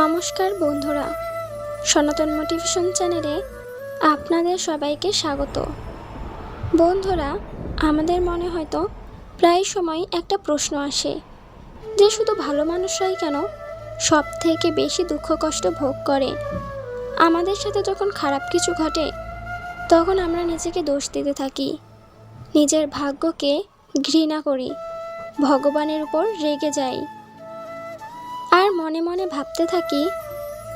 নমস্কার বন্ধুরা। সনাতন মোটিভেশন চ্যানেলে আপনাদের সবাইকে স্বাগত। বন্ধুরা, আমাদের মনে হয়তো প্রায় সময় একটা প্রশ্ন আসে, যে শুধু ভালো মানুষরাই কেন সব থেকে বেশি দুঃখ কষ্ট ভোগ করে? আমাদের সাথে যখন খারাপ কিছু ঘটে, তখন আমরা নিজেকে দোষ দিতে থাকি। নিজের ভাগ্যকে ঘৃণা করি, ভগবানের উপর রেগে যাই। আর মনে মনে ভাবতে থাকি,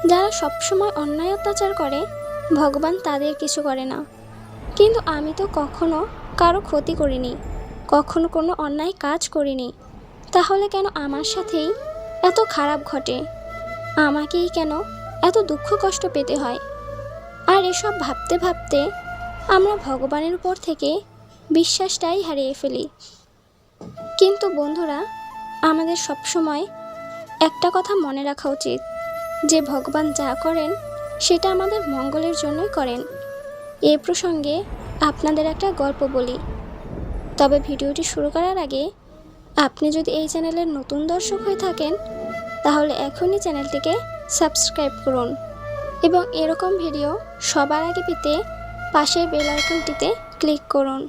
যারা সবসময় অন্যায় অত্যাচার করে, ভগবান তাদের কিছু করে না। কিন্তু আমি তো কখনো কারও ক্ষতি করিনি, কখনো কোনো অন্যায় কাজ করিনি। তাহলে কেন আমার সাথেই এত খারাপ ঘটে? আমাকেই কেন এত দুঃখ কষ্ট পেতে হয়? আর এসব ভাবতে ভাবতে আমরা ভগবানের উপর থেকে বিশ্বাসটাই হারিয়ে ফেলি। কিন্তু বন্ধুরা, আমাদের সবসময় একটা কথা মনে রাখা উচিত। যে ভগবান যা করেন, সেটা আমাদের মঙ্গলের জন্যই করেন। এ প্রসঙ্গে আপনাদের একটা গল্প বলি। তবে ভিডিওটি শুরু করার আগে, আপনি যদি এই চ্যানেলের নতুন দর্শক হয়ে থাকেন, তাহলে এখনই চ্যানেলটিকে সাবস্ক্রাইব করুন এবং এরকম ভিডিও সবার আগে পেতে পাশের বেল আইকনটিতে ক্লিক করুন।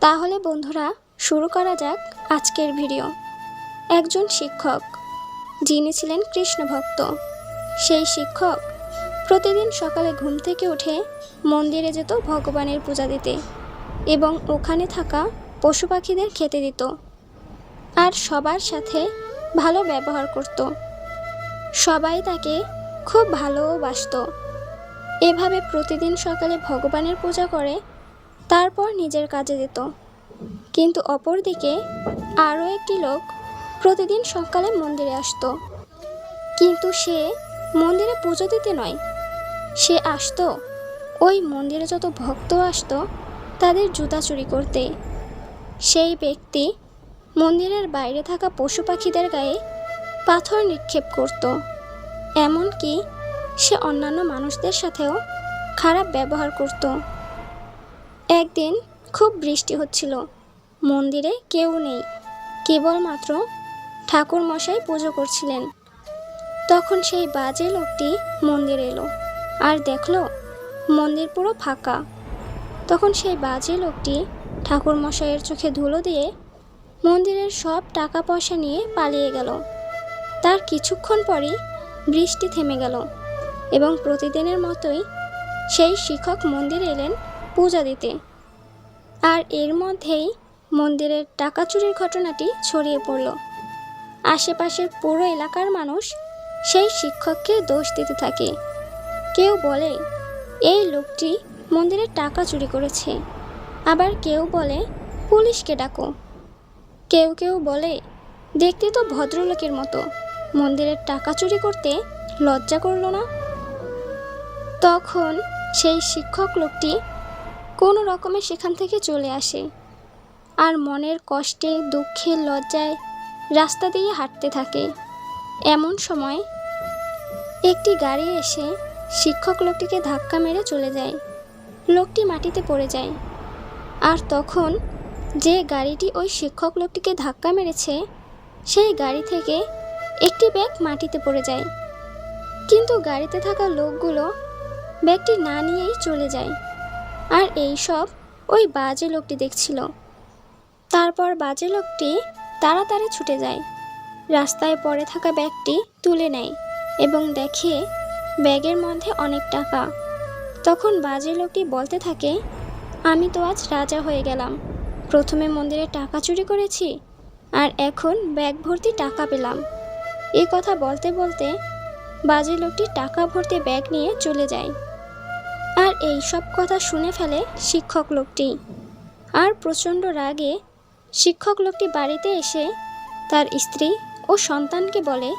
তাহলে বন্ধুরা, শুরু করা যাক আজকের ভিডিও। একজন শিক্ষক। যিনি ছিলেন কৃষ্ণ ভক্ত সেই শিক্ষক প্রতিদিন সকালে ঘুম থেকে উঠে মন্দিরে যেত ভগবানের পূজা দিতে এবং ওখানে থাকা পশু পাখিদের খেতে দিত। আর সবার সাথে ভালো ব্যবহার করত। সবাই তাকে খুব ভালোবাসত। এভাবে প্রতিদিন সকালে ভগবানের পূজা করে তারপর নিজের কাজে যেত কিন্তু অপরদিকে আরও একটি লোক প্রতিদিন সকালে মন্দিরে আসতো। কিন্তু সে মন্দিরে পুজো দিতে নয়। সে আসতো, ওই মন্দিরে যত ভক্ত আসতো, তাদের জুতা চুরি করতে। সেই ব্যক্তি মন্দিরের বাইরে থাকা পশু পাখিদের গায়ে পাথর নিক্ষেপ করত। এমনকি সে অন্যান্য মানুষদের সাথেও খারাপ ব্যবহার করত। একদিন খুব বৃষ্টি হচ্ছিল। মন্দিরে কেউ নেই। কেবলমাত্র ঠাকুর মশাই পুজো করছিলেন। তখন সেই বাজে লোকটি মন্দির এলো। আর দেখল, মন্দির পুরো ফাঁকা। তখন সেই বাজে লোকটি ঠাকুর মশাইয়ের চোখে ধুলো দিয়ে মন্দিরের সব টাকা পয়সা নিয়ে পালিয়ে গেল। তার কিছুক্ষণ পরই বৃষ্টি থেমে গেল এবং প্রতিদিনের মতোই সেই শিক্ষক মন্দিরে এলেন পূজা দিতে। আর এর মধ্যেই মন্দিরের টাকা চুরির ঘটনাটি ছড়িয়ে পড়ল। আশেপাশের পুরো এলাকার মানুষ সেই শিক্ষককে দোষ দিতে থাকে। কেউ বলে, এই লোকটি মন্দিরের টাকা চুরি করেছে। আবার কেউ বলে, পুলিশকে ডাকো। কেউ কেউ বলে, দেখতে তো ভদ্রলোকের মতো, মন্দিরের টাকা চুরি করতে লজ্জা করল না? তখন সেই শিক্ষক লোকটি কোনো রকমে সেখান থেকে চলে আসে। আর মনের কষ্টে, দুঃখে, লজ্জায় রাস্তা দিয়ে হাঁটতে থাকে। এমন সময় একটি গাড়ি এসে শিক্ষক লোকটিকে ধাক্কা মেরে চলে যায়। লোকটি মাটিতে পড়ে যায়। আর তখন যে গাড়িটি ওই শিক্ষক লোকটিকে ধাক্কা মেরেছে, সেই গাড়ি থেকে একটি ব্যাগ মাটিতে পড়ে যায়। কিন্তু গাড়িতে থাকা লোকগুলো ব্যাগটি না নিয়েই চলে যায়। আর এই সব ওই বাজে লোকটি দেখছিল। তারপর বাজে লোকটি তাড়াতাড়ি ছুটে যায়। রাস্তায় পড়ে থাকা ব্যাগটি তুলে নেয় এবং দেখে ব্যাগের মধ্যে অনেক টাকা। তখন বাজে লোকটি বলতে থাকে, আমি তো আজ রাজা হয়ে গেলাম। প্রথমে মন্দিরে টাকা চুরি করেছি আর এখন ব্যাগ ভর্তি টাকা পেলাম। এ কথা বলতে বলতে বাজে লোকটি টাকা ভর্তি ব্যাগ নিয়ে চলে যায়। আর এই সব কথা শুনে ফেলে শিক্ষক লোকটি। আর প্রচণ্ড রাগে শিক্ষক লোকটি বাড়িতে এসে তার স্ত্রী ও সন্তানকে বলে,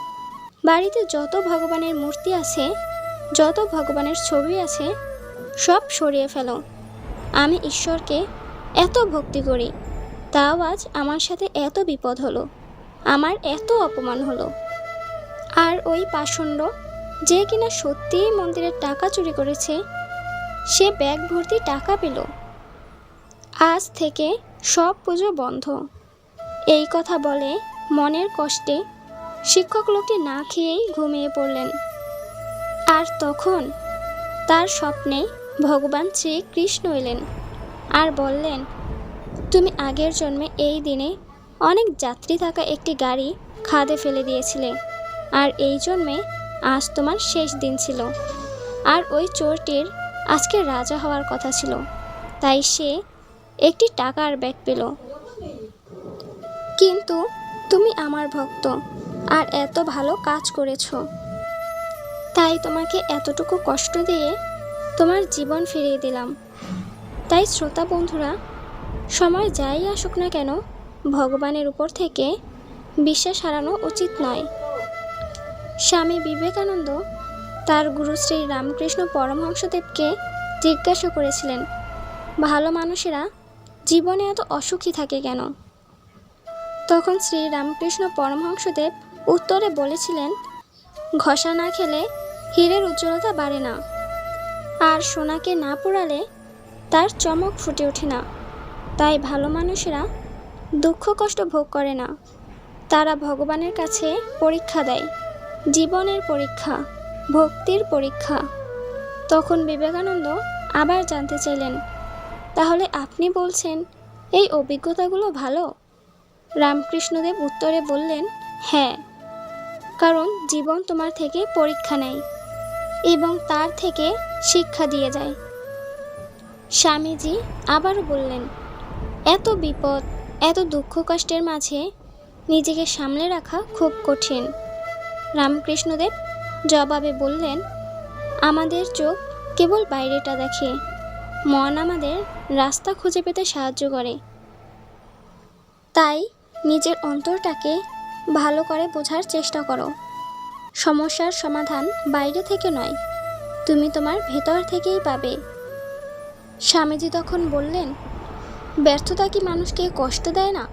বাড়িতে যত ভগবানের মূর্তি আছে, যত ভগবানের ছবি আছে, সব সরিয়ে ফেলো। আমি ঈশ্বরকে এত ভক্তি করি, তাও আজ আমার সাথে এত বিপদ হলো, আমার এত অপমান হলো। আর ওই পাষণ্ড যে কিনা সত্যিই মন্দিরের টাকা চুরি করেছে, সে ব্যাগ ভর্তি টাকা পেল। আজ থেকে সব পুজো বন্ধ। এই কথা বলে মনের কষ্টে শিক্ষক লোকটি না খেয়েই ঘুমিয়ে পড়লেন। আর তখন তার স্বপ্নে ভগবান শ্রীকৃষ্ণ এলেন আর বললেন, তুমি আগের জন্মে এই দিনে অনেক যাত্রী থাকা একটি গাড়ি খাদে ফেলে দিয়েছিলে। আর এই জন্মে আজ তোমার শেষ দিন ছিল। আর ওই চোরটির আজকে রাজা হওয়ার কথা ছিল। তাই সে একটি টাকার ব্যাগ পেল। কিন্তু তুমি আমার ভক্ত, আর এত ভালো কাজ করেছ। তাই তোমাকে এতটুকু কষ্ট দিয়ে তোমার জীবন ফিরিয়ে দিলাম। তাই শ্রোতা বন্ধুরা, সময় যাই আসুক না কেন, ভগবানের উপর থেকে বিশ্বাস হারানো উচিত নয়। স্বামী বিবেকানন্দ তার গুরু শ্রী রামকৃষ্ণ পরমহংসদেবকে জিজ্ঞাসা করেছিলেন। ভালো মানুষেরা জীবনে এত অসুখী থাকে কেন? তখন শ্রী রামকৃষ্ণ পরমহংসদেব উত্তরে বলেছিলেন, ঘষা না খেলে হীরের উজ্জ্বলতা বাড়ে না। আর সোনাকে না পোড়ালে তার চমক ফুটে ওঠে না। তাই ভালো মানুষেরা দুঃখ কষ্ট ভোগ করে না। তারা ভগবানের কাছে পরীক্ষা দেয়, জীবনের পরীক্ষা, ভক্তির পরীক্ষা। তখন বিবেকানন্দ আবার জানতে চাইলেন তাহলে আপনি বলছেন, এই অভিজ্ঞতাগুলো ভালো? রামকৃষ্ণদেব উত্তরে বললেন হ্যাঁ কারণ জীবন তোমার থেকে পরীক্ষা নেয় এবং তার থেকে শিক্ষা দিয়ে যায়। স্বামীজি আবারও বললেন, এত বিপদ, এত দুঃখ কষ্টের মাঝে নিজেকে সামলে রাখা খুব কঠিন। রামকৃষ্ণদেব জবাবে বললেন, আমাদের চোখ কেবল বাইরেটা দেখে। মন আমাদের রাস্তা খুঁজে পেতে সাহায্য করে। তাই নিজের অন্তরটাকে ভালো করে বোঝার চেষ্টা করো। সমস্যার সমাধান বাইরে থেকে নয়, তুমি তোমার ভেতর থেকেই পাবে। স্বামীজি তখন বললেন, ব্যর্থতা কি মানুষকে কষ্ট দেয় না?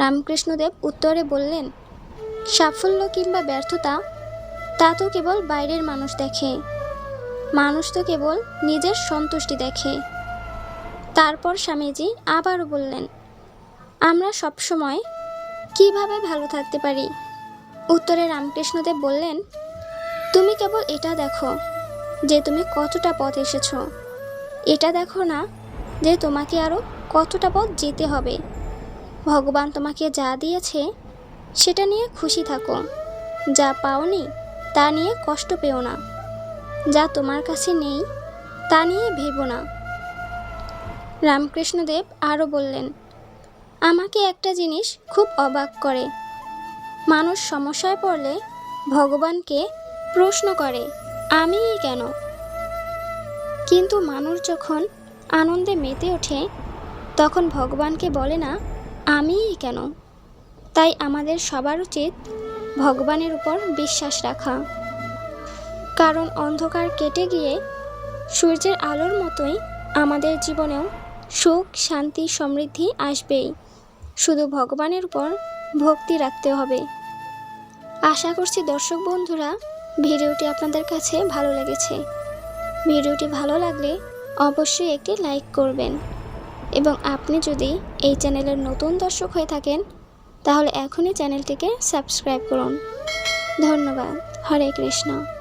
রামকৃষ্ণদেব উত্তরে বললেন, সাফল্য কিংবা ব্যর্থতা তা তো কেবল বাইরের মানুষ দেখে। মানুষ তো কেবল নিজের সন্তুষ্টি দেখে। তারপর স্বামীজি আবারও বললেন, আমরা সবসময় কীভাবে ভালো থাকতে পারি? উত্তরে রামকৃষ্ণদেব বললেন, তুমি কেবল এটা দেখো যে তুমি কতটা পথ এসেছ। এটা দেখো না যে তোমাকে আরও কতটা পথ যেতে হবে। ভগবান তোমাকে যা দিয়েছে সেটা নিয়ে খুশি থাকো। যা পাওনি তা নিয়ে কষ্ট পেও না। যা তোমার কাছে নেই, তা নিয়ে ভেবো না। রামকৃষ্ণদেব আরও বললেন, আমাকে একটা জিনিস খুব অবাক করে। মানুষ সমস্যায় পড়লে ভগবানকে প্রশ্ন করে, আমিই কেন? কিন্তু মানুষ যখন আনন্দে মেতে ওঠে, তখন ভগবানকে বলে না, আমিই কেন? তাই আমাদের সবার উচিত ভগবানের উপর বিশ্বাস রাখা। কারণ অন্ধকার কেটে গিয়ে সূর্যের আলোর মতোই আমাদের জীবনেও সুখ, শান্তি, সমৃদ্ধি আসবেই। শুধু ভগবানের উপর ভক্তি রাখতে হবে। আশা করছি দর্শক বন্ধুরা, ভিডিওটি আপনাদের কাছে ভালো লেগেছে। ভিডিওটি ভালো লাগলে অবশ্যই একটি লাইক করবেন। এবং আপনি যদি এই চ্যানেলের নতুন দর্শক হয়ে থাকেন, তাহলে এখনই চ্যানেলটিকে সাবস্ক্রাইব করুন। ধন্যবাদ। হরে কৃষ্ণ।